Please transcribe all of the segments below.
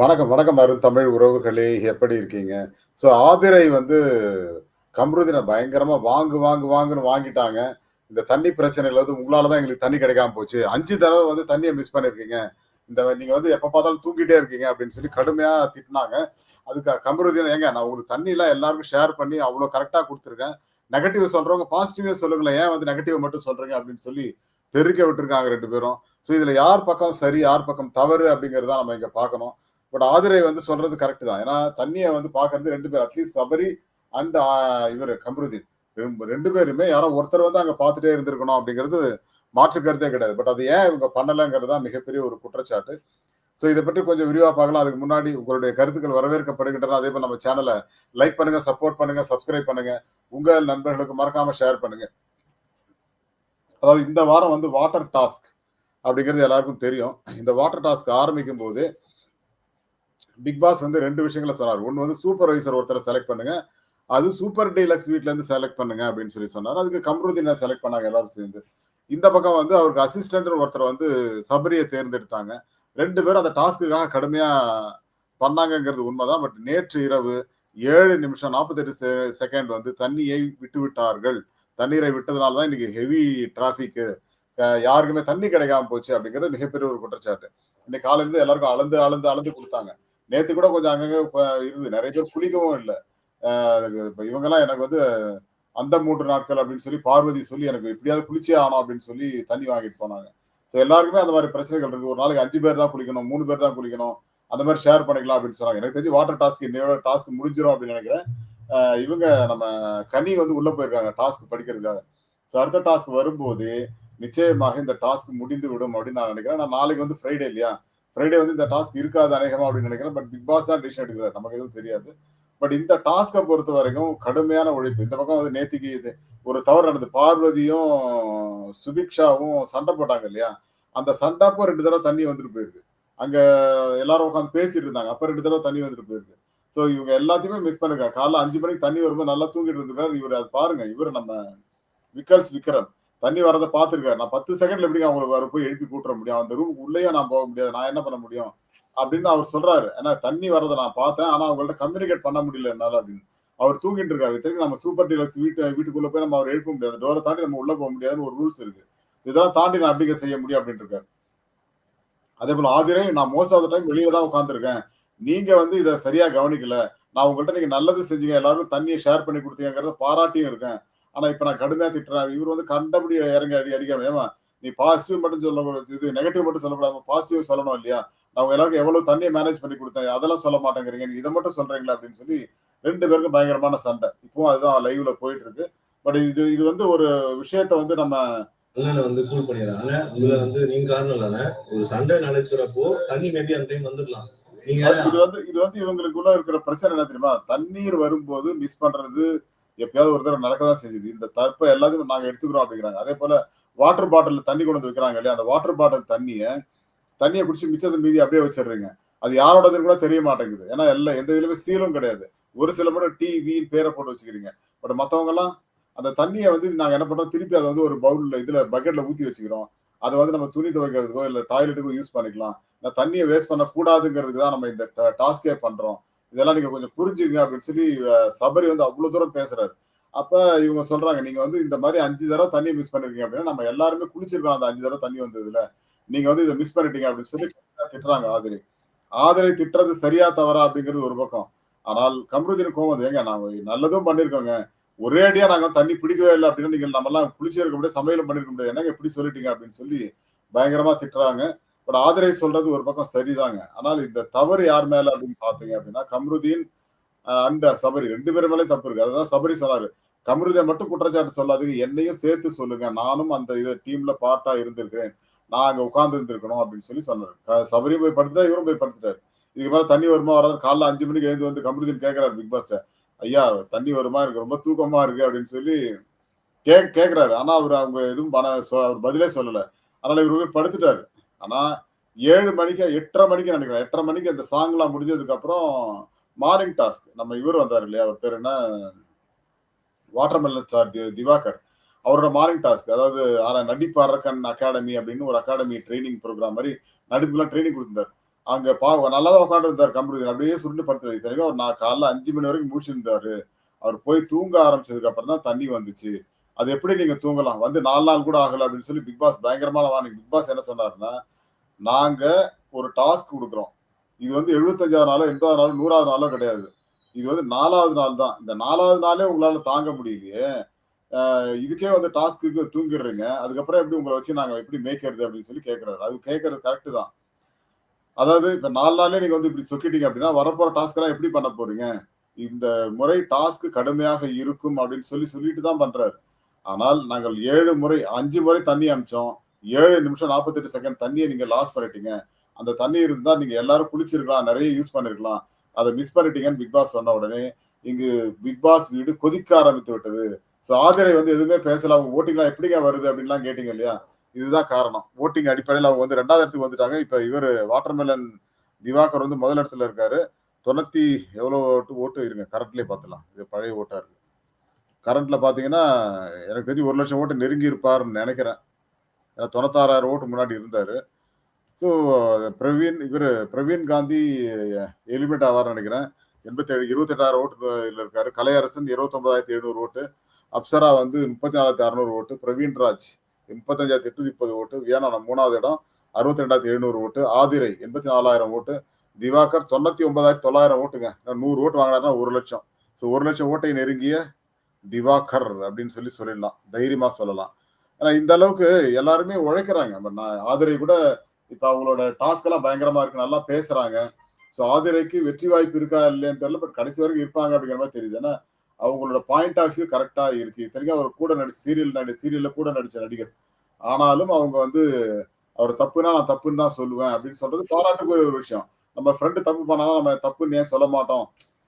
வணக்கம், வணக்கம் அருண் தமிழ் உறவுகளே! எப்படி இருக்கீங்க? ஸோ ஆதிரை வந்து கம்ருதினை பயங்கரமாக வாங்கு, வாங்கு, வாங்குன்னு வாங்கிட்டாங்க. இந்த தண்ணி பிரச்சனையில வந்து உங்களால தான் எங்களுக்கு தண்ணி கிடைக்காம போச்சு. அஞ்சு தடவை வந்து தண்ணியை மிஸ் பண்ணியிருக்கீங்க. இந்த நீங்கள் வந்து எப்போ பார்த்தாலும் தூங்கிட்டே இருக்கீங்க அப்படின்னு சொல்லி கடுமையாக திட்டினாங்க அதுக்கு கம்ருதினை ஏங்க நான் உங்களுக்கு தண்ணிலாம் எல்லாருக்கும் ஷேர் பண்ணி அவ்வளோ கரெக்டாக கொடுத்துருக்கேன் நெகட்டிவ் சொல்கிறவங்க பாசிட்டிவே சொல்லுங்களேன். ஏன் வந்து நெகட்டிவ் மட்டும் சொல்கிறீங்க அப்படின்னு சொல்லி தெருக்க விட்டுருக்காங்க ரெண்டு பேரும். ஸோ இதில் யார் பக்கம் சரி, யார் பக்கம் தவறு அப்படிங்கிறது தான் நம்ம இங்கே பார்க்கணும். பட் ஆதிரை வந்து சொல்றது கரெக்ட் தான். ஏன்னா தண்ணியை வந்து பார்க்கறது ரெண்டு பேர் அட்லீஸ்ட் சபரி அண்ட் இவர் கம்ருதீன். ரெண்டு பேருமே யாரோ ஒருத்தர் வந்து அங்க பார்த்துட்டே இருந்திருக்கணும் அப்படிங்கிறது மாற்று கருத்தே கிடையாது. பட் அது ஏன் இவங்க பண்ணலங்கிறது தான் மிகப்பெரிய ஒரு குற்றச்சாட்டு. ஸோ இதை பற்றி கொஞ்சம் விரிவாக பார்க்கலாம். அதுக்கு முன்னாடி உங்களுடைய கருத்துக்கள் வரவேற்கப்படுகின்றன. அதே போல் நம்ம சேனலை லைக் பண்ணுங்க, சப்போர்ட் பண்ணுங்க, சப்ஸ்கிரைப் பண்ணுங்க. உங்கள் நண்பர்களுக்கு மறக்காம ஷேர் பண்ணுங்க. அதாவது இந்த வாரம் வந்து வாட்டர் டாஸ்க் அப்படிங்கிறது எல்லாருக்கும் தெரியும். இந்த வாட்டர் டாஸ்க் ஆரம்பிக்கும்போது பிக் பாஸ் வந்து ரெண்டு விஷயங்கள சொன்னார் ஒன்று வந்து சூப்பர்வைசர் ஒருத்தரை செலக்ட் பண்ணுங்க. அது சூப்பர் டீலக்ஸ் வீட்ல இருந்து செலக்ட் பண்ணுங்க அப்படின்னு சொல்லி சொன்னார் அதுக்கு கம்ருதீன செலக்ட் பண்ணாங்க எல்லாரும் சேர்ந்து. இந்த பக்கம் வந்து அவருக்கு அசிஸ்டன்ட் ஒருத்தர் வந்து சபரியை தேர்ந்தெடுத்தாங்க. ரெண்டு பேரும் அந்த டாஸ்க்குக்காக கடுமையா பண்ணாங்கங்கிறது உண்மைதான் பட் நேற்று இரவு ஏழு நிமிஷம் 48 செ செகண்ட் வந்து தண்ணியை விட்டு விட்டார்கள் தண்ணீரை விட்டதுனால தான் இன்னைக்கு ஹெவி டிராஃபிக்கு யாருக்குமே தண்ணி கிடைக்காம போச்சு அப்படிங்கிறது மிகப்பெரிய ஒரு குற்றச்சாட்டு. இன்னைக்கு காலையிலேருந்து எல்லாருக்கும் அளந்து, அளந்து, அளந்து கொடுத்தாங்க நேத்து கூட கொஞ்சம் அங்கங்க ப இருந்தது. நிறைய பேர் குளிக்கவும் இல்லை அ இவங்கலாம் எனக்கு வந்து அந்த மூன்று நாட்கள் அப்படின்னு சொல்லி பார்வதி சொல்லி எனக்கு எப்படியாவது குளிச்சே ஆகணும் அப்படின்னு சொல்லி தண்ணி வாங்கிட்டு போனாங்க. ஸோ எல்லாருக்குமே அந்த மாதிரி பிரச்சனைகள் இருக்கு. ஒரு நாளைக்கு அஞ்சு பேர் தான் குளிக்கணும், மூணு பேர் தான் குளிக்கணும். அந்த மாதிரி ஷேர் பண்ணிக்கலாம் அப்படின்னு சொன்னாங்க. எனக்கு தெரிஞ்சு வாட்டர் டாஸ்க் இன்னையோட டாஸ்க் முடிஞ்சிடும் அப்படின்னு நினைக்கிறேன் இவங்க நம்ம கனி வந்து உள்ள போயிருக்காங்க டாஸ்க் படிக்கிறதுக்காக. ஸோ அடுத்த டாஸ்க் வரும்போது நிச்சயமாக இந்த டாஸ்க் முடிந்து விடும் அப்படின்னு நான் நினைக்கிறேன் நான் நாளைக்கு வந்து ஃப்ரைடே இல்லையா? ஃப்ரைடே வந்து இந்த டாஸ்க் இருக்காது அநேகமா அப்படின்னு நினைக்கிறேன் பட் பிக் பாஸ் தான் டிசிஷன் எடுக்கிறார். நமக்கு எதுவும் தெரியாது. பட் இந்த டாஸ்க்கை பொறுத்த வரைக்கும் கடுமையான உழைப்பு. இந்த பக்கம் வந்து நேத்திக்கு இது ஒரு தவறு நடந்தது. பார்வதியும், சுபிக்ஷாவும் சண்டை போட்டாங்க இல்லையா? அந்த சண்டை அப்போ 2 தடவ தண்ணி வந்துட்டு போயிருக்கு. அங்க எல்லாரும் உட்காந்து பேசிட்டு இருந்தாங்க. அப்ப ரெண்டு தடவை தண்ணி வந்துட்டு போயிருக்கு. ஸோ இவங்க எல்லாத்தையுமே மிஸ் பண்ணிருக்காங்க. காலைல அஞ்சு மணிக்கு தண்ணி வரும்போது நல்லா தூங்கிட்டு இருந்திருக்காரு. இவர் அதை பாருங்க. இவர் நம்ம விக்கல்ஸ் விக்ரம். தண்ணி வரதை பார்த்துருக்காரு நான் 10 செகண்ட்ல எப்படி அவங்களுக்கு வர போய் எழுப்பி கூட்டுற முடியும்? அந்த ரூமுக்கு உள்ளேயே நான் போக முடியாது. நான் என்ன பண்ண முடியும்? அப்படின்னு அவர் சொல்றாரு. ஏன்னா தண்ணி வரதை நான் பார்த்தேன். ஆனா அவங்கள்ட்ட கம்யூனிகேட் பண்ண முடியல என்னால அப்படின்னு. அவர் தூங்கிட்டு இருக்காரு. இத்தனைக்கும் நம்ம சூப்பர் டீலக்ஸ் வீட்டு வீட்டுக்குள்ள போய் நம்ம அவர் எழுப்ப முடியாது. டோரை தாண்டி நம்ம உள்ள போக முடியாதுன்னு ஒரு ரூல்ஸ் இருக்கு. இதெல்லாம் தாண்டி நான் அப்படிங்க செய்ய முடியும் அப்படின்னு இருக்காரு. அதேபோல ஆதிரை நான் மோஸ்ட் ஆஃப் த டைம் வெளிய தான் உட்காந்துருக்கேன் நீங்க வந்து இதை சரியா கவனிக்கல. நான் உங்கள்ட்ட நீங்க நல்லது செஞ்சீங்க. எல்லாருக்கும் தண்ணியை ஷேர் பண்ணி கொடுத்தீங்கிறத பாராட்டியும் இருக்கேன். ஆனா இப்ப நான் கடுமையா திட்டுறேன். இவரு வந்து கண்டபடி இறங்கி அடி அடிக்காம ஏம்மா நீ பாசிட்டிவ் மட்டும் சொல்லக்கூடாது. இது நெகட்டிவ் மட்டும் சொல்லக்கூடாது. பாசிட்டிவ் சொல்லணும் இல்லையா? உங்க எல்லாருக்கும் எவ்வளவு தண்ணிய மேனேஜ் பண்ணி குடுத்தேன். அதெல்லாம் சொல்ல மாட்டேங்கிறீங்க. நீங்க இத மட்டும் சொல்றீங்களா அப்படின்னு சொல்லி 2 பேருக்கும் பயங்கரமான சண்டை. இப்பவும் அதுதான் லைவ்ல போயிட்டு இருக்கு. பட் இது இது வந்து ஒரு விஷயத்த வந்து நம்ம அண்ணனை வந்து கூல். அண்ணன் இதுல வந்து நீங்க காரணம் இல்ல அண்ணன். ஒரு சண்டை நடக்கிறப்போ தண்ணி மேபி அந்த டைம் வந்துடலாம். இது வந்து இது வந்து இவங்களுக்குள்ள இருக்கிற பிரச்சனை என்ன தெரியுமா? தண்ணீர் வரும்போது மிஸ் பண்றது எப்பயாவது ஒரு தடவை நடக்க தான் செஞ்சுது இந்த தப்ப எல்லாத்தையும் நாங்கள் எடுத்துக்கிறோம் அப்படிங்கிறாங்க. அதே போல வாட்டர் பாட்டிலில் தண்ணி கொண்டு வந்து வைக்கிறாங்க இல்லையா? அந்த வாட்டர் பாட்டில் தண்ணியை தண்ணியை குடிச்சு மிச்சத்தை மீதி அப்படியே வச்சிடுறீங்க. அது யாரோடதுன்னு கூட தெரிய மாட்டேங்குது. ஏன்னா எல்லாம் எந்த இதுலயுமே சீலும் கிடையாது. ஒரு சில மட்டும் டி, பேரை போட்டு வச்சுக்கிறீங்க. பட் மத்தவங்கலாம் அந்த தண்ணியை வந்து நாங்கள் என்ன பண்றோம், திருப்பி அதை வந்து ஒரு பவுலில் இதில் பக்கெட்டில் ஊற்றி வச்சுக்கிறோம். அதை வந்து நம்ம துணி துவைக்கிறதுக்கோ, இல்லை டாய்லெட்டுக்கோ யூஸ் பண்ணிக்கலாம். நான் தண்ணியை வேஸ்ட் பண்ணக்கூடாதுங்கிறதுக்கு தான் நம்ம இந்த ட பண்ணுறோம் இதெல்லாம் நீங்க கொஞ்சம் புரிஞ்சுங்க அப்படின்னு சொல்லி சபரி வந்து அவ்வளவு தூரம் பேசுறாரு. அப்ப இவங்க சொல்றாங்க, நீங்க வந்து இந்த மாதிரி அஞ்சு தடவை தண்ணியை மிஸ் பண்ணிருக்கீங்க அப்படின்னா, நம்ம எல்லாருமே குளிச்சிருக்கோம் அந்த அஞ்சு தடவை தண்ணி வந்ததுல. நீங்க வந்து இதை மிஸ் பண்ணிட்டீங்க அப்படின்னு சொல்லி திட்டுறாங்க ஆதிரி ஆதிரை திட்டுறது சரியா தவறா அப்படிங்கிறது ஒரு பக்கம். ஆனால் கம்ருதீன் கோவம் வருது. ஏங்க நாங்க நல்லதும் பண்ணியிருக்கோங்க. ஒரே அடியா நாங்க தண்ணி பிடிக்கவே இல்லை அப்படின்னா, நீங்க நம்மலாம் குளிச்சிருக்க முடியாது, சமையலும் பண்ணியிருக்க முடியாது. என்னங்க இப்படி சொல்லிட்டீங்க அப்படின்னு சொல்லி பயங்கரமா திட்டுறாங்க. பட் ஆதிரை சொல்றது ஒரு பக்கம் சரிதாங்க. ஆனால் இந்த தவறு யார் மேல அப்படின்னு பார்த்தீங்க அப்படின்னா, கம்ருதீன் அ அண்ட் சபரி ரெண்டு பேர் மேலே தப்பு இருக்கு. அதுதான் சபரி சொன்னாரு. கம்ருதை மட்டும் குற்றச்சாட்டு சொல்லாதீங்க. என்னையும் சேர்த்து சொல்லுங்க. நானும் அந்த இது டீம்ல பார்ட்டா இருந்திருக்கிறேன். நான் அங்க உட்கார்ந்து இருந்திருக்கணும் அப்படின்னு சொல்லி சொன்னாரு. சபரி போய் படுத்துட்டா இவரும் போய் படுத்துட்டாரு. இதுக்கு மேல தண்ணி வருமா வராது காலைல அஞ்சு மணிக்கு எழுந்து வந்து கம்ருதீன் கேட்கிறாரு பிக் பாஸ்ட ஐயா தண்ணி வருமா? எனக்கு ரொம்ப தூக்கமா இருக்கு அப்படின்னு சொல்லி கே கேட்கிறாரு. ஆனா அவர் அவங்க எதுவும் பண்ண சொ அவர் பதிலே சொல்லல. அதனால இவரு போய் படுத்துட்டாரு. ஆனா ஏழு மணிக்கு 8:30 மணிக்கு நினைக்கிறேன் எட்டரை மணிக்கு அந்த சாங்லாம் முடிஞ்சதுக்கு அப்புறம் மார்னிங் டாஸ்க். நம்ம இவர் வந்தார் இல்லையா? அவர் பேர் என்ன? வாட்டர்மெலன் ஸ்டார் தி திவாகர். அவரோட மார்னிங் டாஸ்க். அதாவது நடிப்பாரக்கன் அகாடமி அப்படின்னு ஒரு அகாடமி ட்ரைனிங் ப்ரோக்ராம் மாதிரி நடிப்புலாம் ட்ரைனிங் கொடுத்துருந்தார் அங்க பா நல்லா தான் உட்காந்து இருந்தார் அப்படியே சுருண்டு படுத்து தெரியும் அவர் நான் காலைல அஞ்சு மணி வரைக்கும் முடிச்சிருந்தாரு அவர் போய் தூங்க ஆரம்பிச்சதுக்கு அப்புறம் தான் தண்ணி வந்துச்சு அது எப்படி நீங்க தூங்கலாம் வந்து நாலு நாள் கூட ஆகல அப்படின்னு சொல்லி பிக் பாஸ் பயங்கரமான வாணி பிக் பாஸ் என்ன சொன்னாருன்னா நாங்க ஒரு டாஸ்க் கொடுக்குறோம். இது வந்து எழுபத்தஞ்சாவது நாளோ எண்பதாவது நாளோ நூறாவது நாளோ கிடையாது. இது வந்து நாலாவது நாள் தான். இந்த நாலாவது நாளே உங்களால தாங்க முடியலையே. இதுக்கே வந்து டாஸ்க்கு தூங்கிடுறீங்க. அதுக்கப்புறம் எப்படி உங்களை வச்சு நாங்கள் எப்படி மேய்க்கிறது அப்படின்னு சொல்லி கேட்கறாரு அது கேட்கறது கரெக்டு தான். அதாவது இப்போ நாலு நாளே நீங்கள் வந்து இப்படி சொக்கிட்டீங்க அப்படின்னா வரப்போற டாஸ்க்கெல்லாம் எப்படி பண்ண போறீங்க? இந்த முறை டாஸ்க் கடுமையாக இருக்கும் அப்படின்னு சொல்லி சொல்லிட்டு தான் பண்றாரு. ஆனால் நாங்கள் ஏழு முறை அஞ்சு முறை தண்ணி அமிச்சோம். ஏழு நிமிஷம் நாற்பத்தெட்டு செகண்ட் தண்ணியை நீங்க லாஸ் பண்ணிட்டீங்க. அந்த தண்ணி இருந்தா நீங்க எல்லாரும் குளிச்சிருக்கலாம் நிறைய யூஸ் பண்ணிருக்கலாம். அதை மிஸ் பண்ணிட்டீங்கன்னு பிக் பாஸ் சொன்ன உடனே இங்கு பிக் பாஸ் வீடு கொதிக்க ஆரம்பித்து விட்டது. ஸோ ஆதிரை வந்து எதுவுமே பேசல. அவங்க ஓட்டிங்லாம் எப்படிங்க வருது அப்படின்லாம் கேட்டீங்க இல்லையா? இதுதான் காரணம். ஓட்டிங் அடிப்படையில் அவங்க வந்து ரெண்டாவது இடத்துக்கு வந்துட்டாங்க. இப்போ இவர் வாட்டர்மெலன் திவாகர் வந்து முதல் இடத்துல இருக்காரு. தொண்ணூத்தி எவ்வளோ ஓட்டு? ஓட்டு இருங்க. கரண்ட்லேயே பார்த்துலாம் இது பழைய ஓட்டாக இருக்கு. கரண்ட்ல பார்த்தீங்கன்னா எனக்கு தெரிஞ்சு ஒரு லட்சம் ஓட்டு நெருங்கி இருப்பாருன்னு நினைக்கிறேன். ஏன்னா தொண்ணூத்தாறாயிரம் ஓட்டு முன்னாடி இருந்தாரு. ஸோ பிரவீன் இவர் பிரவீன் காந்தி எலிமெண்ட் ஆவார்னு நினைக்கிறேன். எண்பத்தேழு இருபத்தெட்டாயிரம் ஓட்டு இருக்காரு. கலையரசன் இருபத்தொன்பதாயிரத்தி எழுநூறு ஓட்டு. அப்சரா வந்து முப்பத்தி நாலாயிரத்தி அறநூறு ஓட்டு. பிரவீன் ராஜ் முப்பத்தஞ்சாயிரத்தி எட்நூத்தி முப்பது ஓட்டு. வியானா மூணாவது இடம். அறுபத்தி ரெண்டாயிரத்தி எழுநூறு ஓட்டு. ஆதிரை எண்பத்தி நாலாயிரம் ஓட்டு. திவாகர் தொண்ணூத்தி ஒன்பதாயிரத்தி தொள்ளாயிரம் ஓட்டுங்க. நான் நூறு ஓட்டு வாங்கினாருன்னா ஒரு லட்சம். ஸோ ஒரு லட்சம் ஓட்டை நெருங்கிய திவாகர் அப்படின்னு சொல்லி சொல்லிடலாம். தைரியமா சொல்லலாம். ஏன்னா இந்த அளவுக்கு எல்லாருமே உழைக்கிறாங்க. பட் நான் ஆதிரை கூட இப்ப அவங்களோட டாஸ்க் எல்லாம் பயங்கரமா இருக்கு. நல்லா பேசுறாங்க. ஸோ ஆதிரைக்கு வெற்றி வாய்ப்பு இருக்கா இல்லையான்னு தெரியல. பட் கடைசி வரைக்கும் இருப்பாங்க அப்படிங்கிற மாதிரி தெரியுது. ஏன்னா அவங்களோட பாயிண்ட் ஆஃப் வியூ கரெக்டா இருக்கு. இத்தனைக்கும் அவர் கூட நடிச்ச சீரியல் நடி சீரியல்ல கூட நடிச்ச நடிகர். ஆனாலும் அவங்க வந்து அவர் தப்புனா நான் தப்புன்னு தான் சொல்லுவேன் அப்படின்னு சொல்றது பாராட்டுக்குரிய ஒரு விஷயம். நம்ம ஃப்ரெண்டு தப்பு பண்ணாலும் நம்ம தப்புன்னு ஏன் சொல்ல மாட்டோம்?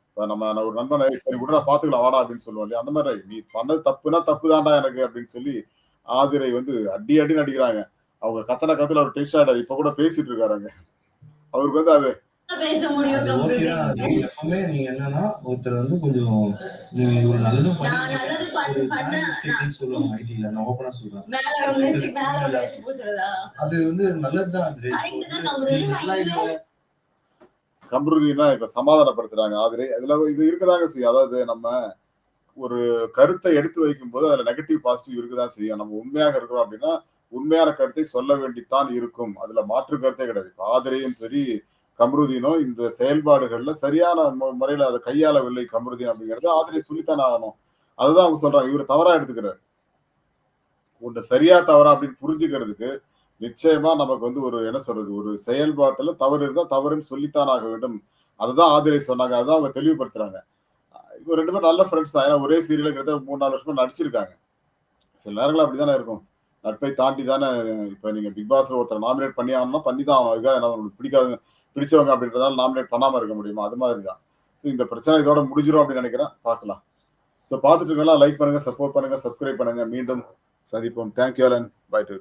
இப்போ நம்ம ஒரு நண்பனை சரி கூட நான் பார்த்துக்கலாம் வாடா அப்படின்னு சொல்லுவோம் இல்லையா? அந்த மாதிரி நீ பண்ணது தப்புனா தப்பு தான்டா எனக்கு அப்படின்னு சொல்லி ஆதிரை வந்து அடி அடி நடிக்கிறாங்க. அவங்க கத்தன கத்துல அவர் டென்ஷன் ஆயிடாரு இப்ப கூட பேசிட்டு இருக்காருங்க. அவருக்கு வந்து அது. எப்பவுமே நீங்க என்னன்னா ஒருத்தர் வந்து கொஞ்சம் நீங்க நல்லது சொல்லுவாங்க நான் சொல்றேன். அது வந்து நல்லதுதான் கம்ருதினா இப்ப சமாதானப்படுத்துறாங்க. ஆதிரை அதுல இது இருக்கதாங்க செய்யும். அதாவது நம்ம ஒரு கருத்தை எடுத்து வைக்கும் போது அதுல நெகட்டிவ் பாசிட்டிவ் இருக்குதான் செய்யும். நம்ம உண்மையாக இருக்கிறோம் அப்படின்னா உண்மையான கருத்தை சொல்ல வேண்டித்தான் இருக்கும். அதுல மாற்று கருத்தே கிடையாது. இப்ப ஆதிரையும் சரி கமருதீனும் இந்த செயல்பாடுகள்ல சரியான மு- முறையில அதை கையாளவில்லை கமருதீன் அப்படிங்கறது ஆதிரை சொல்லித்தான் ஆகணும். அதுதான் அவங்க சொல்றாங்க. இவர் தவறா எடுத்துக்கிறார். ஒன்று சரியா தவறா அப்படின்னு புரிஞ்சுக்கிறதுக்கு நிச்சயமா நமக்கு வந்து ஒரு என்ன சொல்றது ஒரு செயல்பாட்டுல தவறு இருந்தா தவறுன்னு சொல்லித்தான் ஆக வேண்டும். அதுதான் ஆதிரை சொன்னாங்க. அதுதான் அவங்க தெளிவுபடுத்துறாங்க. ரெண்டு பேரும் நல்ல ஃப்ரெண்ட்ஸ் தான். ஏன்னா ஒரே சீரியல் கிட்டத்தட்ட மூணு நாலு வருஷமா நடிச்சிருக்காங்க. சில நேரங்கள் அப்படிதானே இருக்கும். நட்பை தாண்டி தானே இப்போ நீங்க பிக் பாஸ் ஒருத்தர் நாமினேட் பண்ணி ஆகணும்னா பண்ணி தான் ஆகணும். அதுக்காக என்ன உங்களுக்கு பிடிக்காத பிடிச்சவங்க அப்படின்றதால நாமினேட் பண்ணாம இருக்க முடியுமா? அது மாதிரி தான் இந்த பிரச்சனை இதோட முடிஞ்சிரும் அப்படின்னு நினைக்கிறேன். பார்க்கலாம். ஸோ பார்த்துட்டு இருக்கலாம் லைக் பண்ணுங்க சப்போர்ட் பண்ணுங்க சப்ஸ்கிரைப் பண்ணுங்க. மீண்டும் சந்திப்போம். Thank you Alan by to